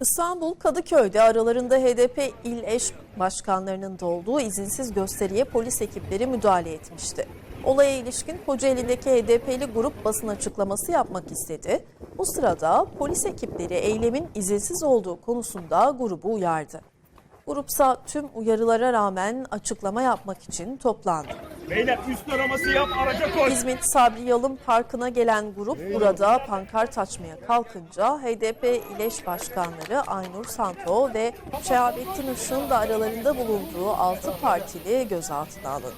İstanbul Kadıköy'de aralarında HDP il eş başkanlarının da olduğu izinsiz gösteriye polis ekipleri müdahale etmişti. Olaya ilişkin Kocaeli'ndeki HDP'li grup basın açıklaması yapmak istedi. Bu sırada polis ekipleri eylemin izinsiz olduğu konusunda grubu uyardı. Grupsa tüm uyarılara rağmen açıklama yapmak için toplandı. Beyler üst araması yap araca koy. İzmit Sabri Yalın Parkı'na gelen grup burada pankart açmaya kalkınca HDP İleş Başkanları Aynur Santo ve Şehabettin Işık'ın da aralarında bulunduğu 6 partili gözaltına alındı.